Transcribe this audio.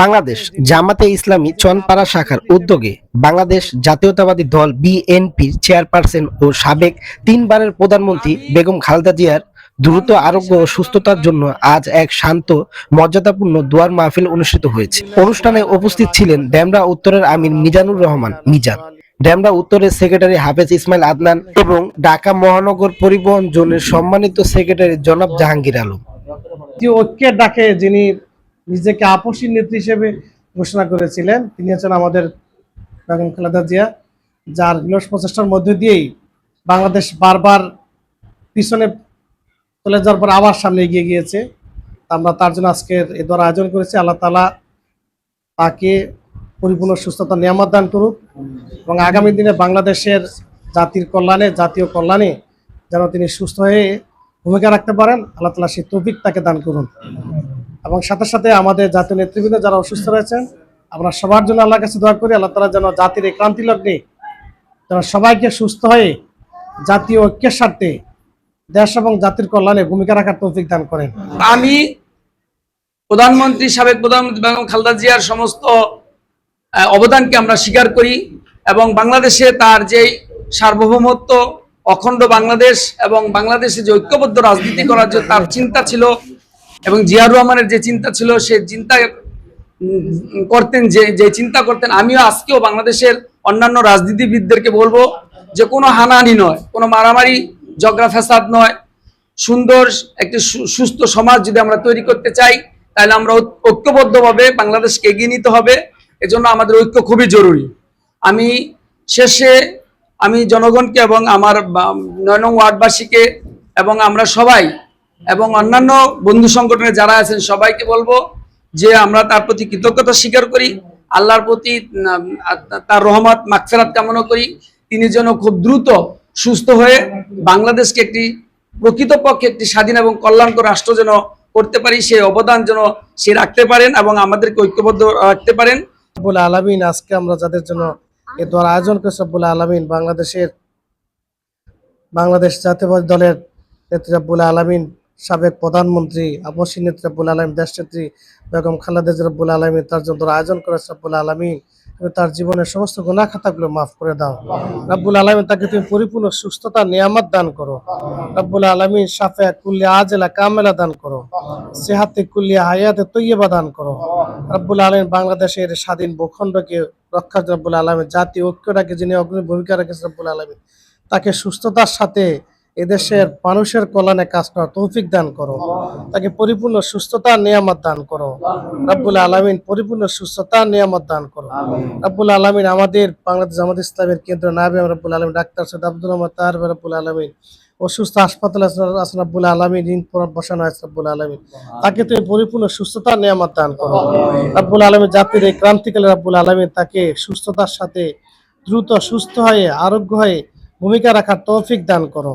বাংলাদেশ জামাতে ইসলামী চনপাড়া শাখার উদ্যোগে বাংলাদেশ জাতীয়তাবাদী দল বিএনপির চেয়ারপারসন ও সাবেক তিনবারের প্রধানমন্ত্রী বেগম খালেদা জিয়ার দ্রুত আরোগ্য ও সুস্থতার জন্য আজ এক শান্ত, মর্যাদাপূর্ণ দোয়ার মাহফিল অনুষ্ঠিত হয়েছে। অনুষ্ঠানে উপস্থিত ছিলেন ড্যামরা উত্তরের আমির মিজানুর রহমান মিজান ড্যামরা উত্তরের সেক্রেটারি হাফেজ ইসমাইল আদনান এবং ঢাকা মহানগর পরিবহন জোনের সম্মানিত সেক্রেটারি জনাব জাহাঙ্গীর আলম। ঐক্যের ডাকে যিনি নিজেকে আপসী নেত্রী হিসেবে ঘোষণা করেছিলেন। তিনি হচ্ছেন আমাদের বেগম খালেদা জিয়া, যার বিলস প্রচেষ্টার মধ্য দিয়েই বাংলাদেশ বারবার পিছনে চলে যাওয়ার পর আবার সামনে এগিয়ে গিয়েছে। আমরা তার জন্য আজকের এ দ্বারা আয়োজন করেছি। আল্লাহ তালা তাকে পরিপূর্ণ সুস্থতা, নিয়ামত দান করুক এবং আগামী দিনে বাংলাদেশের জাতির কল্যাণে, জাতীয় কল্যাণে যেন তিনি সুস্থ হয়ে ভূমিকা রাখতে পারেন। আল্লাহ তালা সেই তৌফিক তাকে দান করুন। এবং সাথে সাথে আমাদের জাতীয় নেতৃবৃন্দ যারা অসুস্থ রয়েছেন, আমরা সবার জন্য আল্লাহর কাছে দোয়া করি, আল্লাহ তালা যেন জাতির এই ক্রান্তি লগ্নে যেন সবাইকে সুস্থ হয়ে জাতীয় ঐক্যের স্বার্থে দেশ এবং জাতির কল্যাণে ভূমিকা রাখার তৌফিক দান করেন। আমি প্রধানমন্ত্রী, সাবেক প্রধানমন্ত্রী বেগম খালেদা জিয়ার সমস্ত অবদানকে আমরা স্বীকার করি এবং বাংলাদেশে তার যেই সার্বভৌমত্ব, অখণ্ড বাংলাদেশ এবং বাংলাদেশে যে ঐক্যবদ্ধ রাজনীতি করার যে তার চিন্তা ছিল এবং জিয়াউর রহমানের যে চিন্তা ছিল, সে চিন্তা করতেন যে যে চিন্তা করতেন, আমিও আজকেও বাংলাদেশের অন্যান্য রাজনীতিবিদদেরকে বলব যে কোনো হানাহানি নয়, কোনো মারামারি জগরা ফ্যাসাদ নয়। সুন্দর একটি সুস্থ সমাজ যদি আমরা তৈরি করতে চাই, তাহলে আমরা ঐক্যবদ্ধভাবে বাংলাদেশকে এগিয়ে নিতে হবে। এজন্য আমাদের ঐক্য খুবই জরুরি। আমি শেষে আমি জনগণকে এবং আমার নয় নং ওয়ার্ডবাসীকে এবং আমরা সবাই এবং অন্যান্য বন্ধু সংগঠনে যারা আছেন, সবাইকে বলব যে আমরা তার প্রতি কৃতজ্ঞতা স্বীকার করি, আল্লাহর প্রতি তার রহমত, মাগফেরাত কামনা করি। তিনি যেন খুব দ্রুত সুস্থ হয়ে বাংলাদেশকে একটি প্রকৃতপক্ষে একটি স্বাধীন এবং কল্যাণকর রাষ্ট্র যেন করতে পারি সেই অবদান যেন সে রাখতে পারেন এবং আমাদেরকে ঐক্যবদ্ধ রাখতে পারেন। বলে আলামিন, আজকে আমরা যাদের জন্য এ দ্বারা আয়োজন করেছে বলে আলামিন, বাংলাদেশের, বাংলাদেশ জাতীয় দলের নেত্রী আব্বুল আলমিন সাবেক প্রধানমন্ত্রী আপসী নেত্রী আব্বুল আলমিন দেশনেত্রী বেগম খালেদা জিয়া আব্বুল আলমিন, তার জন্য আয়োজন করেছে আব্বুল আলমিন। তুমি তার জীবনের সমস্ত গুণা খাতাগুলো মাফ করে দাও। রাব্বুল আলমিন, তাকে তুমি পরিপূর্ণ সুস্থতা, নিয়ামত দান করো। রাব্বুল আলমিন সাফে কুল্লিয়া আজেলা কামেলা দান করো। সেহাতে কুল্লিয়া হায়াতে তৈয়বা দান করো। রাব্বুল আলমিন বাংলাদেশের স্বাধীন ভূখণ্ডকে রক্ষা রাব্বুল আলমিন। জাতীয় ঐক্যটাকে যিনি অগ্রণী ভূমিকা রেখেছেন রাব্বুল আলমিন, তাকে সুস্থতার সাথে এদেশের মানুষের কল্যাণে কাজ করার তৌফিক দান করো। তাকে পরিপূর্ণ সুস্থতা নিয়ামত দান করো। রাব্বুল আলমিন পরিপূর্ণ সুস্থতা নিয়ামত দান করো। রাব্বুল আলমিন আমাদের বাংলাদেশ জামাত ইসলামের কেন্দ্র নাবি রাব্বুল আলমিন ডাক্তার সৈয়দ আব্দুল রহমান তার রাব্বুল আলমিন অসুস্থ হাসপাতালে আছেন রাব্বুল আলমিন ঋণ বসানো আছে রাব্বুল আলমিন। তাকে তুমি পরিপূর্ণ সুস্থতা নিয়ামত দান করো। রাব্বুল আলমিন জাতির এই ক্রান্তিকালে রাব্বুল আলমিন তাকে সুস্থতার সাথে দ্রুত সুস্থ হয়ে আরোগ্য হয়ে ভূমিকা রাখার তৌফিক দান করো।